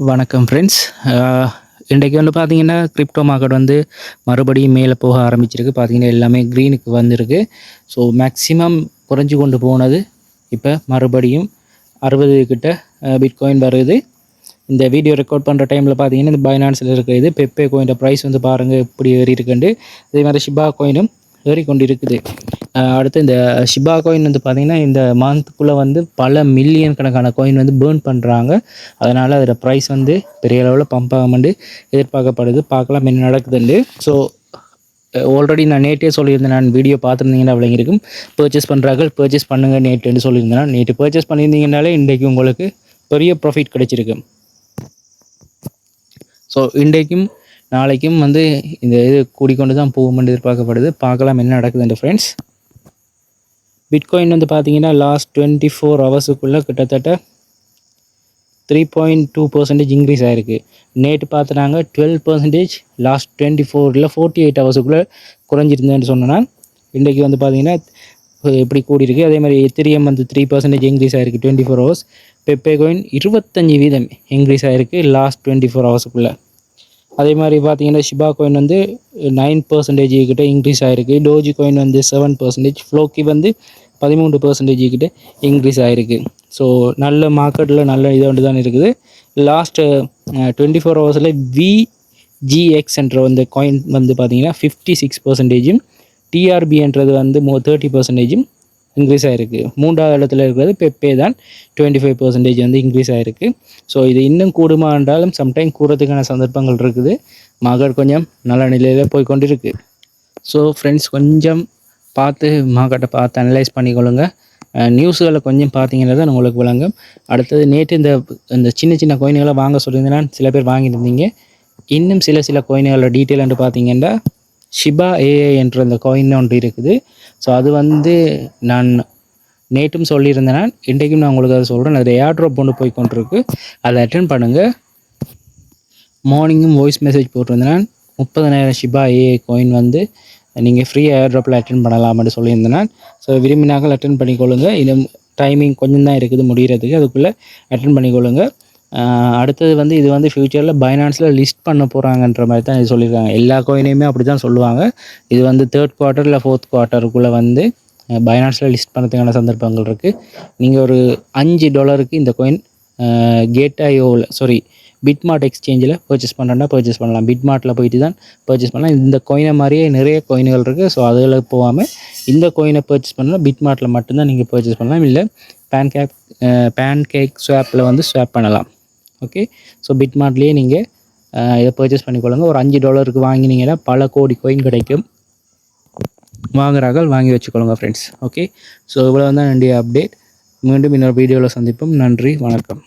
வணக்கம் ஃப்ரெண்ட்ஸ் இன்றைக்கு வந்து பார்த்தீங்கன்னா கிரிப்டோ மார்க்கெட் வந்து மறுபடியும் மேலே போக ஆரம்பிச்சிருக்கு. பார்த்தீங்கன்னா எல்லாமே க்ரீனுக்கு வந்திருக்கு. ஸோ மேக்ஸிமம் குறைஞ்சி கொண்டு போனது இப்போ மறுபடியும் அறுபது கிட்ட பிட்காயின் வருது. இந்த வீடியோ ரெக்கார்ட் பண்ணுற டைமில் பார்த்தீங்கன்னா இந்த பைனான்ஸில் இருக்கிற இது பெப்பே கோயின் ப்ரைஸ் வந்து பாருங்கள் எப்படி ஏறி இருக்குண்டு அதே மாதிரி ஷிபா கோயினும் ஏறிக்கொண்டு இருக்குது அடுத்து இந்த ஷிபா கோயின் வந்து பார்த்திங்கன்னா இந்த மந்த்துக்குள்ளே வந்து பல மில்லியன் கணக்கான கோயின் வந்து பேர்ன் பண்ணுறாங்க அதனால் அதில் ப்ரைஸ் வந்து பெரிய அளவில் பம்ப் ஆகாமண்டு எதிர்பார்க்கப்படுது. பார்க்கலாம் என்ன நடக்குதுண்டு ஸோ ஆல்ரெடி நான் நேற்றே சொல்லியிருந்தேன். நான் வீடியோ பார்த்துருந்தீங்கன்னா இருக்கும் பர்ச்சேஸ் பண்ணுறார்கள் பர்ச்சேஸ் பண்ணுங்கள் நேற்றுன்னு சொல்லியிருந்தேன். நேற்று பர்ச்சேஸ் பண்ணியிருந்தீங்கனாலே இன்றைக்கு உங்களுக்கு பெரிய ப்ராஃபிட் கிடைச்சிருக்கு. ஸோ இன்றைக்கும் நாளைக்கும் வந்து இந்த இது கூடிக்கொண்டு தான் போகும்னு எதிர்பார்க்கப்படுது. பார்க்கலாம் என்ன நடக்குதுன்ற ஃப்ரெண்ட்ஸ் பிட்காயின் வந்து பார்த்தீங்கன்னா லாஸ்ட் டுவெண்ட்டி ஃபோர் ஹவர்ஸுக்குள்ளே கிட்டத்தட்ட three point two percentage increase ஆகிருக்கு நேற்று பார்த்துனாங்க டுவெல் பர்சன்டேஜ் லாஸ்ட் டுவெண்ட்டி ஃபோரில் ஃபோர்ட்டி எயிட் ஹவர்ஸுக்குள்ளே குறைஞ்சிருந்தேன்னு சொன்னால் இன்றைக்கி வந்து பார்த்திங்கன்னா எப்படி கூடியிருக்கு. அதே மாதிரி எத்திரியம் வந்து த்ரீ பர்சன்டேஜ் இன்க்ரீஸ் ஆகிருக்கு twenty four hours Pepe coin இருபத்தஞ்சி வீதம் இன்க்ரீஸ் ஆகிருக்கு லாஸ்ட் டுவெண்ட்டி ஃபோர் ஹவர்ஸுக்குள்ளே அதே மாதிரி பார்த்தீங்கன்னா ஷிபா கோயின் வந்து நைன் பர்சன்டேஜ் கிட்ட இன்க்ரீஸ் ஆகிருக்கு டோஜி கோயின் வந்து செவன் பர்சன்டேஜ் ஃப்ளோக்கி வந்து பதிமூன்று பர்சன்டேஜ் கிட்ட இன்க்ரீஸ் ஆகிருக்கு ஸோ நல்ல மார்க்கெட்டில் நல்ல இது வந்து தான் இருக்குது. லாஸ்ட்டு டுவெண்ட்டி ஃபோர் ஹவர்ஸில் விஜிஎக்ஸ் என்ற வந்து காயின் வந்து பார்த்தீங்கன்னா ஃபிஃப்டி சிக்ஸ் பர்சன்டேஜும் டிஆர்பின்றது வந்து மோ தேர்ட்டி பர்சன்டேஜும் இன்க்ரீஸ் ஆகிருக்கு மூன்றாவது இடத்துல இருக்கிறது பெப்பே தான். டுவெண்ட்டி ஃபைவ் பர்சன்டேஜ் வந்து இன்க்ரீஸ் ஆகிருக்கு ஸோ இது இன்னும் கூடுமா என்றாலும் சம்டைம் கூடுறதுக்கான சந்தர்ப்பங்கள் இருக்குது. மார்க்கெட் கொஞ்சம் நல்ல நிலையில் போய் கொண்டிருக்கு. ஸோ ஃப்ரெண்ட்ஸ் கொஞ்சம் பார்த்து மார்க்கெட்டை பார்த்து அனலைஸ் பண்ணிக்கொள்ளுங்க. நியூஸுகளை கொஞ்சம் பார்த்தீங்கன்னா தான் உங்களுக்கு விளங்கும். அடுத்தது நேற்று இந்த இந்த சின்ன சின்ன கோயின்களை வாங்க சொல்லியிருந்தேன்னா சில பேர் வாங்கியிருந்தீங்க. இன்னும் சில சில கோயின்களோட டீட்டெயில் என்று பார்த்தீங்கன்னா ஷிபா ஏஏ என்ற அந்த காயின் ஒன்று இருக்குது. ஸோ அது வந்து நான் நேற்றும் சொல்லியிருந்தேன் இன்றைக்கும் நான் உங்களுக்கு அதை சொல்கிறேன் அது ஏர் ட்ராப் ஒன்று போய் கொண்டிருக்கு. அதை அட்டன் பண்ணுங்கள் மார்னிங்கும் வாய்ஸ் மெசேஜ் போட்டிருந்தேன் முப்பதனாயிரம் ஷிபா ஏஏ காயின் வந்து நீங்கள் ஃப்ரீ ஏர் ட்ராப்பில் அட்டன் பண்ணலாம்னு சொல்லியிருந்தேன் ஸோ விரும்பினாக்கள் அட்டன் பண்ணிக்கொள்ளுங்க. இது டைமிங் கொஞ்சம் தான் இருக்குது முடிகிறதுக்கு அதுக்குள்ளே அட்டன் பண்ணிக்கொள்ளுங்கள் அடுத்தது வந்து இது வந்து ஃப்யூச்சரில் பைனான்ஸில் லிஸ்ட் பண்ண போகிறாங்கன்ற மாதிரி தான் இது சொல்லியிருக்காங்க. எல்லா கோயினையுமே அப்படி தான் சொல்லுவாங்க. இது வந்து தேர்ட் குவார்ட்டர் இல்லை ஃபோர்த் குவார்ட்டருக்குள்ளே வந்து பைனான்ஸில் லிஸ்ட் பண்ணுறதுக்கான சந்தர்ப்பங்கள் இருக்குது நீங்கள் ஒரு அஞ்சு டாலருக்கு இந்த கோயின் கேட் ஐயோவில் சாரி பிட்மார்ட் எக்ஸ்சேஞ்சில் பர்ச்சேஸ் பண்ணுறேன்னா பர்ச்சேஸ் பண்ணலாம். பிட்மார்ட்டில் போயிட்டு தான் பர்ச்சேஸ் பண்ணலாம். இந்த கோயினை மாதிரியே நிறைய கோயின்கள் இருக்குது ஸோ அதில் போகாமல் இந்த கோயினை பர்ச்சேஸ் பண்ணால் பிட்மார்ட்டில் மட்டும்தான் நீங்கள் பர்ச்சேஸ் பண்ணலாம். இல்லை பேன் கேக் பேன் கேக் ஸ்வாப்பில் வந்து ஸ்வாப் பண்ணலாம். ஓகே ஸோ பிட்மார்ட்லேயே நீங்கள் இதை பர்ச்சேஸ் பண்ணிக்கொள்ளுங்க. ஒரு அஞ்சு டாலருக்கு வாங்கினீங்கன்னா பல கோடி கோயின் கிடைக்கும். வாங்குறார்கள் வாங்கி வச்சுக்கொள்ளுங்க ஃப்ரெண்ட்ஸ் ஓகே ஸோ இவ்வளோ தான் என்னுடைய அப்டேட் மீண்டும் இன்னொரு வீடியோவில் சந்திப்போம். நன்றி வணக்கம்.